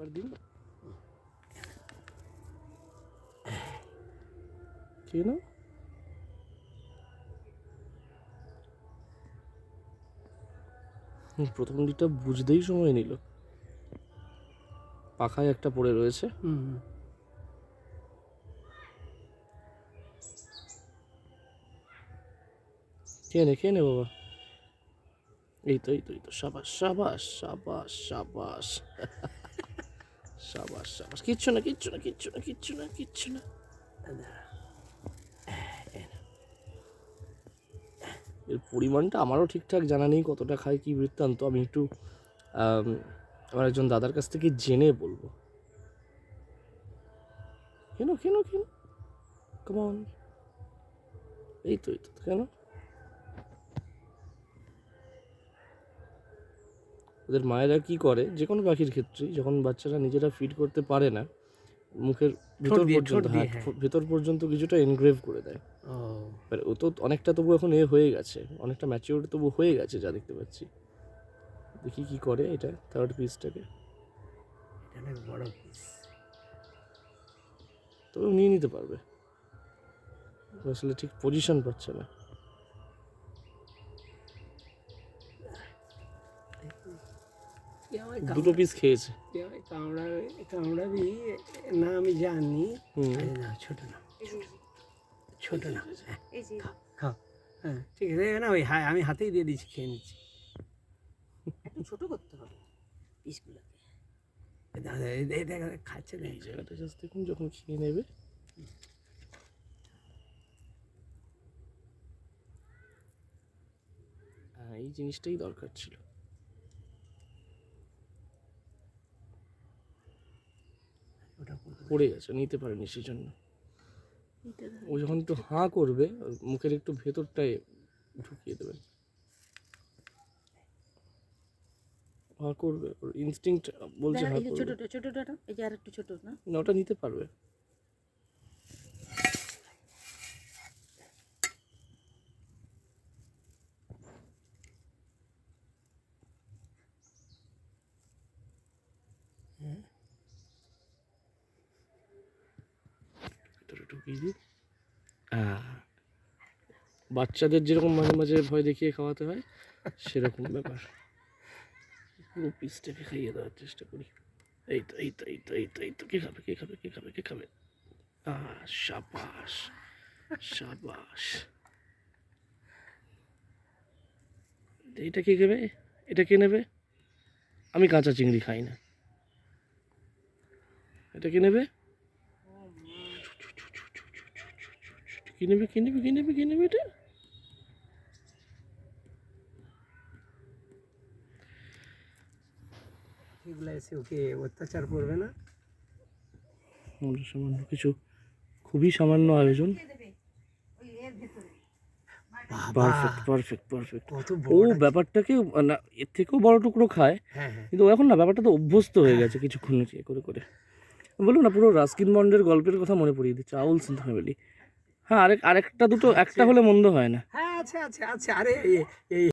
এবার দিন। কেন প্রথম দিকটা বুঝতেই সময় নিল। পাখায় একটা পড়ে রয়েছে। হুম কে নে কে নে বাবা। এই তো এই তো এই তো সাবাস সাবাস সাবাস সাবাস। সাবাস সাবাস। কিচ্ছু না কিচ্ছু না কিচ্ছু না কিচ্ছু না কিচ্ছু না। এর পরিমাণটা আমারও ঠিকঠাক জানা নেই, কতটা খায়, কি বৃত্তান্ত। আমি একটু আমার একজন দাদার কাছ থেকে জেনে বলব। কেন কেন কেন? কেমন এই তো এই তো, কেন? ওদের মায়েরা কি করে? যে কোনো পাখির ক্ষেত্রেই যখন বাচ্চারা নিজেরা ফিড করতে পারে না মুখের ভিতর পর্যন্ত হ্যাঁ। ভেতর পর্যন্ত কিছুটা এনগ্রেভ করে দেয়। ও। ও তো অনেকটা তবু এখন এ হয়ে গেছে অনেকটা ম্যাচিওর তবু হয়ে গেছে যা দেখতে পাচ্ছি। দেখি কি করে এটা থার্ড পিসটাকে অনেক বড় পিস তবে নিয়ে নিতে পারবে। আসলে ঠিক পজিশন পাচ্ছে না। দুটো পিস খেয়েছে। কামড়াবে কামড়াবি না আমি জানি। না ছোট না। ছোট না। হ্যাঁ, এই যে। খাও হ্যাঁ ঠিক আছে। না ওই হ্যাঁ আমি হাতেই দিয়ে দিচ্ছি খেয়ে নিচ্ছি। একটু ছোট করতে হবে পিসগুলোকে। দাদা, এই এই দেখ খাচ্ছে না। এই জায়গাটা জাস্ট দেখুন যখন খেয়ে নেবে। হ্যাঁ এই জিনিসটাই দরকার ছিল ওটা করবে। পড়ে গেছে নিতে পারেনি সেই জন্য ও যখন একটু হাঁ করবে মুখের একটু ভেতরটায় ঢুকিয়ে দেবেন হাঁ করবে ওর ইনস্টিংক্ট বলছে হাঁ করবে। ছোটটা ছোটটা না? এই যে আর একটু ছোট না? না ওটা নিতে পারবে ভিতরে ঢুকিয়ে বাচ্চাদের যেরকম মাঝে মাঝে ভয় দেখিয়ে খাওয়াতে হয়, সেরকম ব্যাপার। পুরো পিসটাকে খাইয়ে দেওয়ার চেষ্টা করি। এই তো এই তো এই তো এই তো এই তো, কে খাবে কে খাবে কে খাবে কে খাবে? সাবাস সাবাস। এটা কে খাবে? এটা কে নেবে? আমি কাঁচা চিংড়ি খাই না। এটা কে নেবে? কি নেবে কি নেবে কি নেবে কি নেবে এটা এগুলো এসে ওকে অত্যাচার করবে না? সামান্য কিছু খুবই সামান্য আয়োজন। পারফেক্ট পারফেক্ট পারফেক্ট কত ও ব্যাপারটাকে না এর থেকেও বড় টুকরো খায় হ্যাঁ হ্যাঁ। কিন্তু ও এখন না ব্যাপারটা তো অভ্যস্ত হয়ে গেছে কিছুক্ষণ করে করে। বলুন না পুরো রাস্কিন বন্ডের গল্পের কথা মনে পড়িয়ে দিচ্ছে আউল সিন ফ্যামিলি হ্যাঁ আরেক, আরেকটা দুটো, একটা হলে মন্দ হয় না। হ্যাঁ আছে আছে আছে। আরে এই- এই